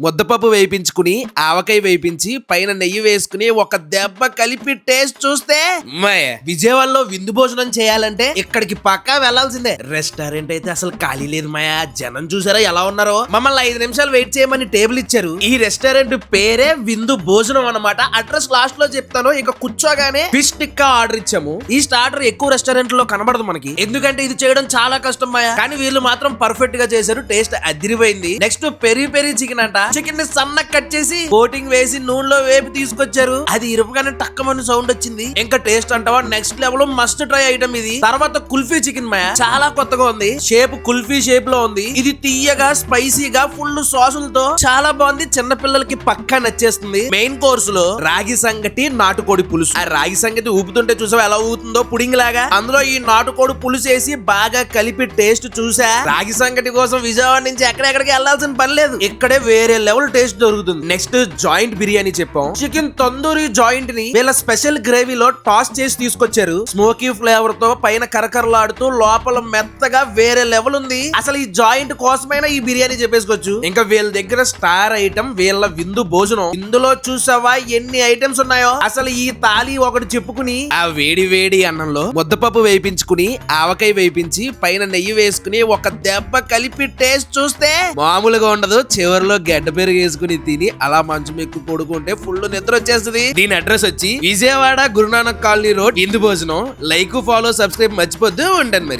ముద్దపప్పు వేయించుకుని ఆవకాయ వేయించి పైన నెయ్యి వేసుకుని ఒక దెబ్బ కలిపి టేస్ట్ చూస్తే విజయవాడలో విందు భోజనం చేయాలంటే ఇక్కడికి పక్కా వెళ్ళాల్సిందే రెస్టారెంట్ అయితే అసలు ఖాళీ లేదు మాయా. జనం చూసారా ఎలా ఉన్నారో? మమ్మల్ని ఐదు నిమిషాలు వెయిట్ చేయమని టేబుల్ ఇచ్చారు. ఈ రెస్టారెంట్ పేరే విందు భోజనం అన్నమాట. అడ్రస్ లాస్ట్లో చెప్తాను. ఇక కూర్చోగానే ఫిష్ టిక్కా ఆర్డర్ ఇచ్చాము. ఈ స్టార్టర్ ఎక్కువ రెస్టారెంట్లో కనబడదు మనకి. ఎందుకంటే ఇది చేయడం చాలా కష్టం మాయా. కానీ వీళ్ళు మాత్రం పర్ఫెక్ట్గా చేశారు. టేస్ట్ అదిరిపోయింది. నెక్స్ట్ పెరి పెరి చికెన్ అంట. చికెన్ని సన్న కట్ చేసి కోటింగ్ వేసి నూనెలో వేపి తీసుకొచ్చారు. అది ఇరపగానే టక్కమని సౌండ్ వచ్చింది. ఇంకా టేస్ట్ అంటావా? Next level must try item ఇది. తర్వాత కుల్ఫీ చికెన్ మాయా. చాలా కొత్తగా ఉంది. షేప్ కుల్ఫీ షేప్లో ఉంది. ఇది తీయగా స్పైసీగా ఫుల్ సాసులతో చాలా బాగుంది. చిన్న పిల్లలకి పక్కా నచ్చేస్తుంది. మెయిన్ కోర్స్లో రాగి సంగటి నాటుకోడి పులుసు. ఆ రాగి సంగటి ఊపుతుంటే చూసావా ఎలా ఊపుతుందో? పుడింగ్ లాగా. అందులో ఈ నాటుకోడి పులుసు వేసి బాగా కలిపి టేస్ట్ చూసా. రాగి సంగటి కోసం విజయవాడ నుంచి ఎక్కడెక్కడికి వెళ్ళాల్సిన పని లేదు. ఇక్కడే వేరే లెవెల్ టేస్ట్ దొరుకుతుంది. నెక్స్ట్ జాయింట్ బిర్యానీ చెప్పాం. చికెన్ తందూరి జాయింట్ని వీళ్ళ స్పెషల్ గ్రేవీలో టాస్ చేసి తీసుకొచ్చారు. స్మోకీ ఫ్లేవర్తో పైన కరకరలాడుతూ లోపల మెత్తగా వేరే లెవెల్ ఉంది. అసలు ఈ జాయింట్ కోసమైనా ఈ బిర్యానీ చెప్పేసుకోవచ్చు. ఇంకా వీళ్ళ దగ్గర స్టార్ ఐటమ్ వీళ్ళ విందు భోజనం. ఇందులో చూసావా ఎన్ని ఐటమ్స్ ఉన్నాయో? అసలు ఈ తాలి ఒకటి చెప్పుకుని ఆ వేడి వేడి అన్నంలో ముద్దపప్పు వేయించుకుని ఆవకాయ వేయించి పైన నెయ్యి వేసుకుని ఒక దెబ్బ కలిపి టేస్ట్ చూస్తే మామూలుగా ఉండదు. చివరిలో గడ్డ పేరు వేసుకుని తిని అలా మంచం ఎక్కువ పడుకుంటే ఫుల్ నిద్ర వచ్చేస్తుంది. దీని అడ్రస్ వచ్చి విజయవాడ గురునానక్ కాలనీ రోడ్ ఇందు భోజనం. లైక్ ఫాలో సబ్స్క్రైబ్ మర్చిపోద్దు ఉంటాను మరి.